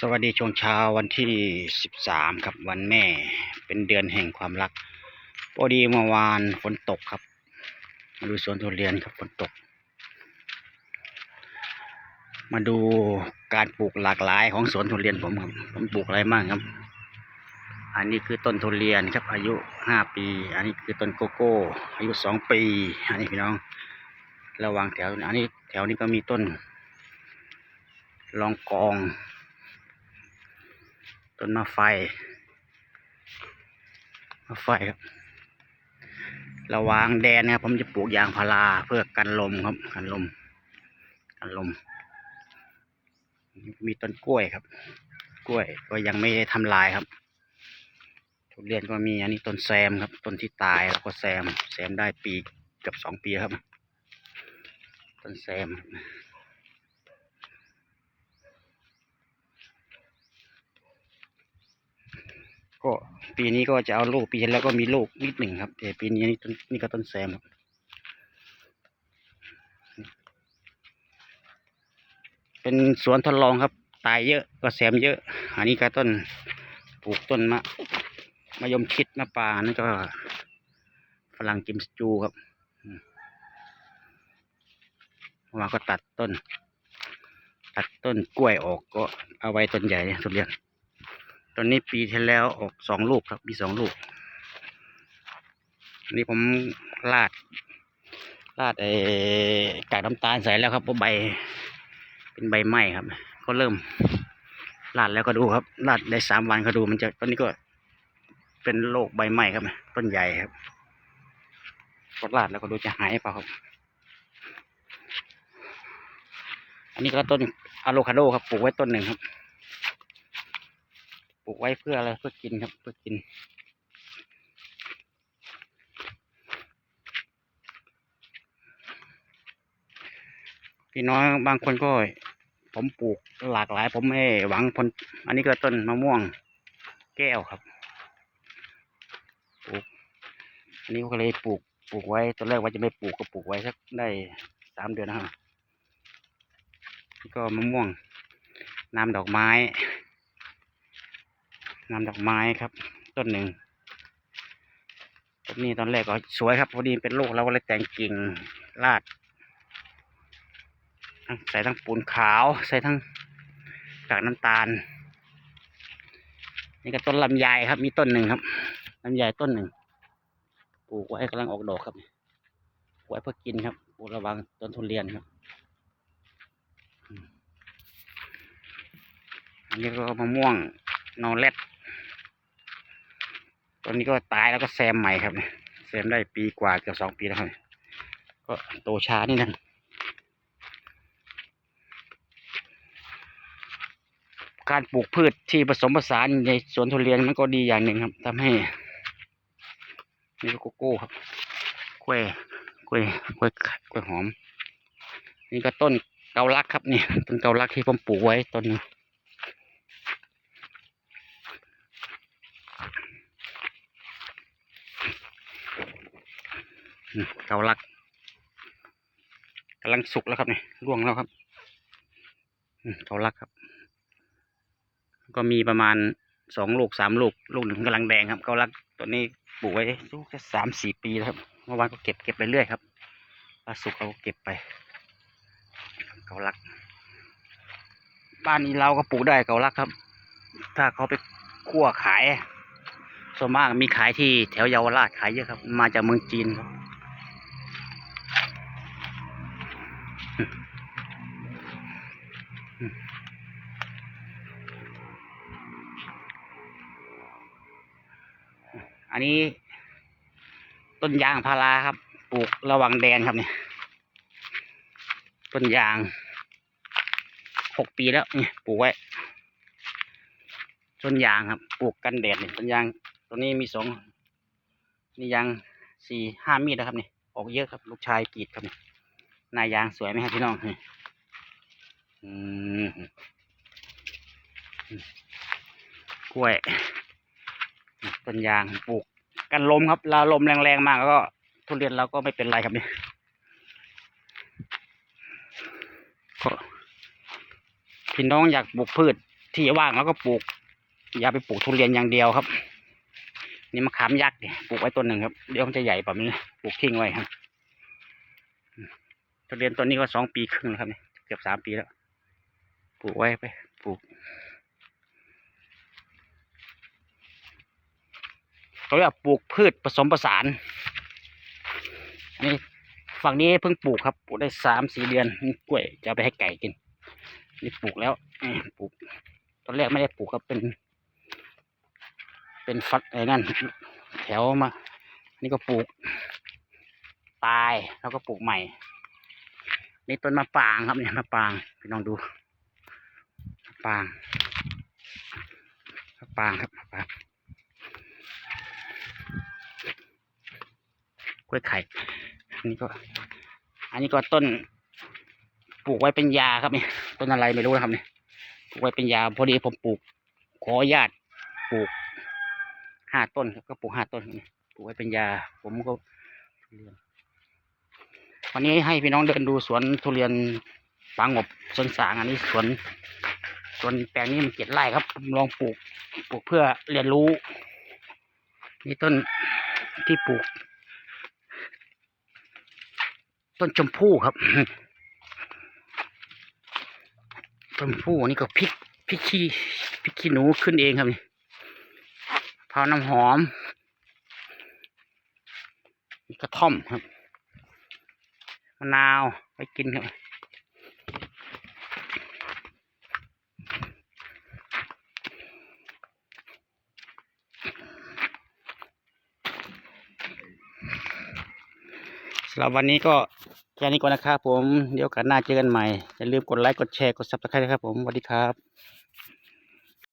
สวัสดีช่วงเช้าวันที่ 13 ครับวันแม่ เป็นเดือนแห่งความรักพอดีเมื่อวานฝนตกครับ มาดูสวนทุเรียนครับฝนตก มาดูการปลูกหลากหลายของสวนทุเรียนผมครับผมปลูกอะไรบ้างครับ อันนี้คือต้นทุเรียนครับ อายุ 5 ปี อันนี้คือต้นโกโก้ อายุ 2 ปี อันนี้พี่น้อง ระหวังแถวอันนี้แถวนี้ก็มีต้น ลองกอง ต้นมะไฟมะไฟครับ ระหวางแดนนะครับ ผมจะปลูกยางพาราเพื่อกันลมครับ กันลม กันลม มีต้นกล้วยครับ กล้วยก็ยังไม่ได้ทำลายครับ ทุเรียนก็มีอันนี้ต้นแซมครับ ต้นที่ตายแล้วก็แซม แซมได้ปีเกือบสองปีครับ ต้นแซมครับ ก็ปีนี้ก็จะเอาลูกปีที่แล้วก็มีลูกนิดหนึ่งครับแต่ปีนี้นี่ต้นนี่ก็ต้นแซมครับเป็นสวนทดลองครับ ตายเยอะก็แซมเยอะ อันนี้ก็ต้นปลูกต้นมะมะยมชิดมะปานั่นก็ฝรั่งกิมสจูครับมเมื่อวาก็ตัดต้น ตัดต้นกล้วยออกก็เอาไว้ต้นใหญ่ทุเรียน ตอนนี้ปีที่แล้วออกสองลูกครับ มีสองลูกนนี้ผมลาด ลาดไอ้กากน้ำตาลใส่แล้วครับเพราะใบ เป็นใบไหม้ครับ ก็เริ่ม ลาดแล้วก็ดูครับ ลาดได้สามวันก็ดูมันจะตอนนี้ก็ เป็นโรคใบไหม้ครับต้นใหญ่ครับก็ลาดแล้วก็ดูจะหายเปล่าครับ อันนี้ก็ต้นอะโวคาโดครับปลูกไว้ต้นหนึ่งครับ ปลูกไว้เพื่ออะไรเพื่อกินครับ เพื่อกิน พี่น้องบางคนก็ ผมปลูกหลากหลาย ผมไม่หวังผลอันนี้ก็ต้นมะม่วง แก้วครับปลูกอันนี้ก็เลยปลูกปลูกไว้ตอนแรกว่าจะไม่ปลูกก็ปลูกไว้สักได้สามเดือนนะครับก็มะม่วงน้ำดอกไม้ น้ำดอกไม้ครับ ต้นหนึ่งต้นนี้ตอนแรกก็สวยครับพอดีเป็นโรคเราก็เลยแต่งกิ่งลาด ใส่ทั้งปูนขาว ใส่ทั้งกากน้ำตาล นี่ก็ต้นลำไยครับ มีต้นหนึ่งครับลำไยต้นหนึ่งปลูกไว้กำลังออกดอกครับปลูกไว้เพื่อกินครับปลูกระวังต้นทุเรียนครับอันนี้ก็มะม่วงนอแรด ต้นนี้ก็ตายแล้วก็แซมใหม่ครับเนี่ยแซมได้ปีกว่าเกือบสองปีแล้วครับก็โตช้านี่นะการปลูกพืชที่ผสมผสานในสวนทุเรียนมันก็ดีอย่างหนึ่งครับทำให้นี่ก็โกโก้ครับกล้วยกล้วยกล้วยกล้วยหอม นี่ก็ต้นเกาลักครับนี่ต้นเกาลักที่ผมปลูกไว้ต้นหนึงอืม เกาลักกำลังสุกแล้วครับนี่ร่วงแล้วครับเกาลักครับ ก็มีประมาณสองลูกสามลูกลูกหนึ่งกำลังแดงครับเกาลักตัวนี้ปลูกไว้ลูกแค่สามสี่ปีแล้วครับเมื่อวานก็เก็บเก็บไปเรื่อยครับปลาสุกเราก็เก็บไปเกาลัก บ้านนี้เราก็ปลูกได้เกาลักครับ ถ้าเขาไปคั่วขายส่วนมากมีขายที่แถวเยาวราชขายเยอะครับ มาจากเมืองจีนครับ อันนี้ ต้นยางพาราครับ ปลูกระวังแดนครับเนี่ย ต้นยางหกปีแล้วนี่ปลูกไว้ต้นยางครับ ปลูกกันแดดเนี่ยต้นยางตัวนี้มีสองนี่ยางสี่ห้ามีดนะครับเนี่ยออกเยอะครับ ลูกชายกรีดครับเนี่ย นายยางสวยไหมครับพี่น้องอืมกล้วยต้นยางปลูก กันลมครับลาลมแรงๆมากก็ ทุเรียนเราก็ไม่เป็นไรครับเนี่ก็พี่น้องอยากปลูกพืชที่ว่างแล้วก็ปลูก อย่าไปปลูกทุเรียนอย่างเดียวครับ นี่มะขามยักษ์เนี่ยปลูกไว้ต้นหนึ่งครับเดี๋ยวมันจะใหญ่แบบนี้ปลูกทิ้งไว้ครับ ทุเรียนต้นนี้ก็สองปีครึ่งแล้วครับเนี่ยเกือบสามปีแล้ว ปลูกไว้ไปปลูกเขาเรียกว่าปลูกพืชผสมผสานอันนี้ฝั่งนี้เพิ่งปลูกครับปลูกได้สามสี่เดือนนี่กล้วยจะไปให้ไก่กิน นี่ปลูกแล้วปลูกตอนแรกไม่ได้ปลูกครับเป็น เป็นฟักอะไอ้นั่นแถวมา นี่ก็ปลูก ตายแล้วก็ปลูกใหม่ นี่ต้นมะปรางครับเนี่ยมะปรางพี่น้องดูมะปรางมะปรางครับมะปรางกล้วยไข่อันนี้ก็ อันนี้ก็ต้น ปลูกไว้เป็นยาครับเนี่ยต้นอะไรไม่รู้นะครับเนี่ยปลูกไว้เป็นยาพอดีผมปลูก ขออนุญาตปลูกห้าต้นครับก็ปลูกห้าต้นปลูกไว้เป็นยา ผมก็เรียน วันนี้ให้พี่น้องเดินดูสวนทุเรียนปางงบสวนสางอันนี้สวนสวนแปลงนี้มันเจ็ดไร่ครับลองปลูกปลูกเพื่อเรียนรู้ นี่ต้นที่ปลูก ต้นชมพู่ครับต้นชมพู่อันนี่ก็พริกพริกขี้พริกขี้หนูขึ้นเองครับนี่พาวน้ำหอมกระท่อมครับ มะนาวไว้กินครับสำหรับวันนี้ก็แค่นี้ก่อนนะครับผม เดี๋ยวกันหน้าเจอกันใหม่ อย่าลืมกดไลค์ กดแชร์ กดซับสไครต์นะครับผมสวัสดีครับ